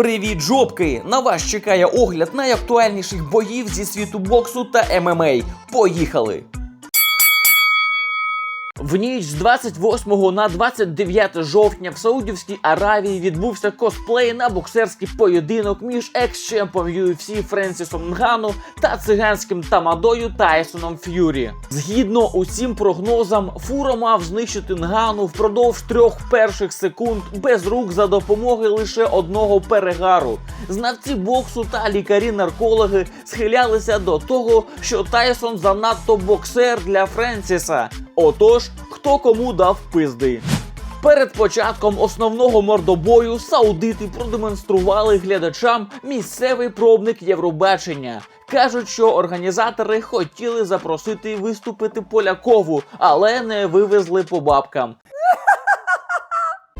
Привіт, жопки! На вас чекає огляд найактуальніших боїв зі світу боксу та ММА. Поїхали! В ніч з 28 на 29 жовтня в Саудівській Аравії відбувся косплей на боксерський поєдинок між екс-чемпом UFC Френсісом Нгану та циганським тамадою Тайсоном Ф'юрі. Згідно усім прогнозам, Фура мав знищити Нгану впродовж трьох перших секунд без рук за допомоги лише одного перегару. Знавці боксу та лікарі-наркологи схилялися до того, що Тайсон занадто боксер для Френсіса. Отож, хто кому дав пизди. Перед початком основного мордобою саудити продемонстрували глядачам місцевий пробник Євробачення. Кажуть, що організатори хотіли запросити виступити Полякову, але не вивезли по бабкам.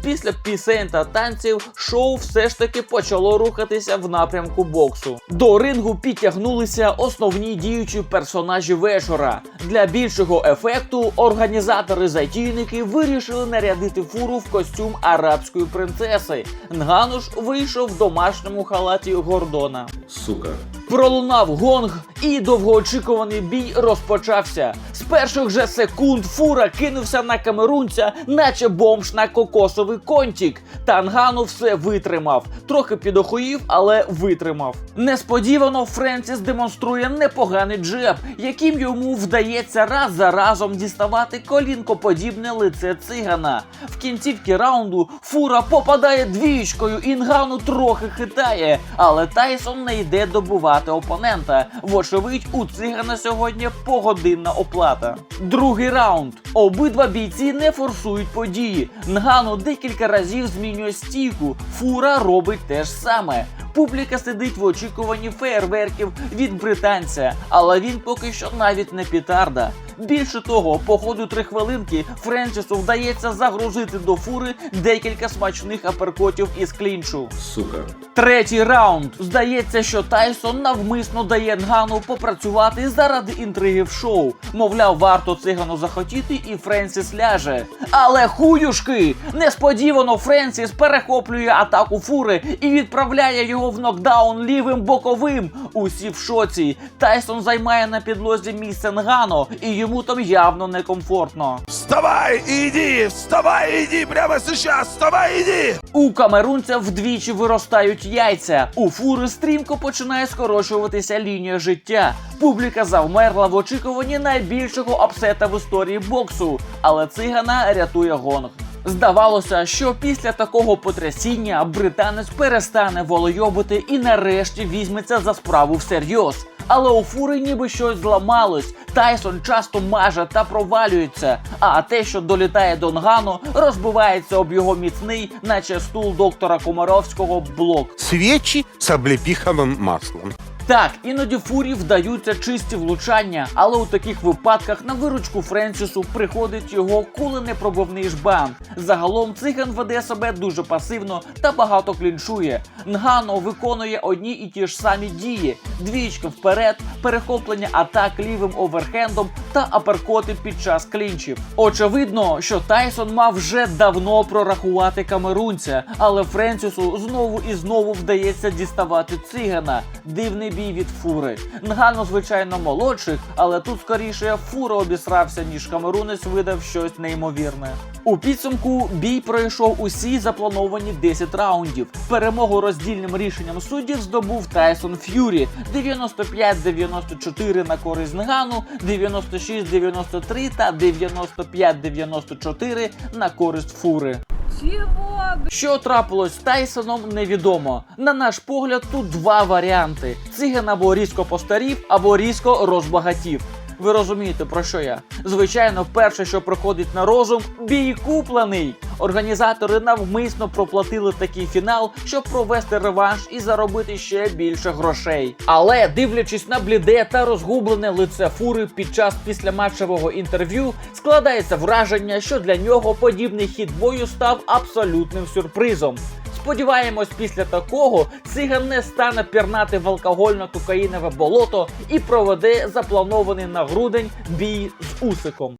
Після пісень та танців шоу все ж таки почало рухатися в напрямку боксу. До рингу підтягнулися основні діючі персонажі вечора. Для більшого ефекту організатори-затійники вирішили нарядити фуру в костюм арабської принцеси. Нгануш вийшов в домашньому халаті Гордона. Сука. Пролунав гонг, і довгоочікуваний бій розпочався. З перших же секунд фура кинувся на камерунця, наче бомж на кокосовий контік. Тангану все витримав. Трохи підохуїв, але витримав. Несподівано Френсіс демонструє непоганий джеб, яким йому вдається раз за разом діставати колінкоподібне лице цигана. В кінцівці раунду фура попадає двічкою, і Нгану трохи хитає, але Тайсон не йде добувати опонента. Вочевидь, у цигана сьогодні погодинна оплата. Другий раунд. Обидва бійці не форсують події. Нгану декілька разів змінює стійку. Фура робить те ж саме. Публіка сидить в очікуванні феєрверків від британця, але він поки що навіть не пітарда. Більше того, по ходу три хвилинки Френсісу вдається загрузити до фури декілька смачних аперкотів із клінчу. Сука. Третій раунд. Здається, що Тайсон навмисно дає Нгану попрацювати заради інтриги в шоу. Мовляв, варто цигану захотіти, і Френсіс ляже. Але хуюшки! Несподівано Френсіс перехоплює атаку фури і відправляє його в нокдаун лівим боковим. Усі в шоці. Тайсон займає на підлозі місце Нгану, і йому там явно некомфортно. Вставай иди! Вставай и иди прямо сейчас! Вставай и иди! У камерунця вдвічі виростають яйця. У фури стрімко починає скорочуватися лінія життя. Публіка завмерла в очікуванні найбільшого апсета в історії боксу, але цигана рятує гонг. Здавалося, що після такого потрясіння британець перестане волойобити і нарешті візьметься за справу всерйоз. Але у фури ніби щось зламалось. Тайсон часто маже та провалюється. А те, що долітає до Нгану, розбивається об його міцний, наче стул доктора Комаровського, блок. Свічі з облепиховым маслом. Так, іноді фурі вдаються чисті влучання, але у таких випадках на виручку Френсісу приходить його куленепробивний жбан. Загалом циган веде себе дуже пасивно та багато клінчує. Нгано виконує одні і ті ж самі дії: двічка вперед, перехоплення атак лівим оверхендом та аперкоти під час клінчів. Очевидно, що Тайсон мав вже давно прорахувати камерунця, але Френсісу знову і знову вдається діставати цигана. Дивний бій від фури. Нгано, звичайно, молодший, але тут скоріше фура обісрався, ніж камерунець видав щось неймовірне. У підсумку бій пройшов усі заплановані 10 раундів. Перемогу роздільним рішенням суддів здобув Тайсон Ф'юрі 95-94 на користь Нгану, 96-93 та 95-94 на користь фури. Чего, Що трапилось з Тайсоном, невідомо. На наш погляд, тут два варіанти: циган або різко постарів, або різко розбагатів. Ви розумієте, про що я? Звичайно, перше, що приходить на розум, бій куплений. Організатори навмисно проплатили такий фінал, щоб провести реванш і заробити ще більше грошей. Але дивлячись на бліде та розгублене лице фури під час післяматчевого інтерв'ю, складається враження, що для нього подібний хід бою став абсолютним сюрпризом. Сподіваємось, після такого циган не стане пірнати в алкогольно-кокаїнове болото і проведе запланований на грудень бій з Усиком.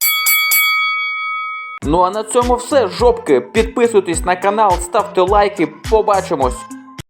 Ну а на цьому все, жопки. Підписуйтесь на канал, ставте лайки. Побачимось.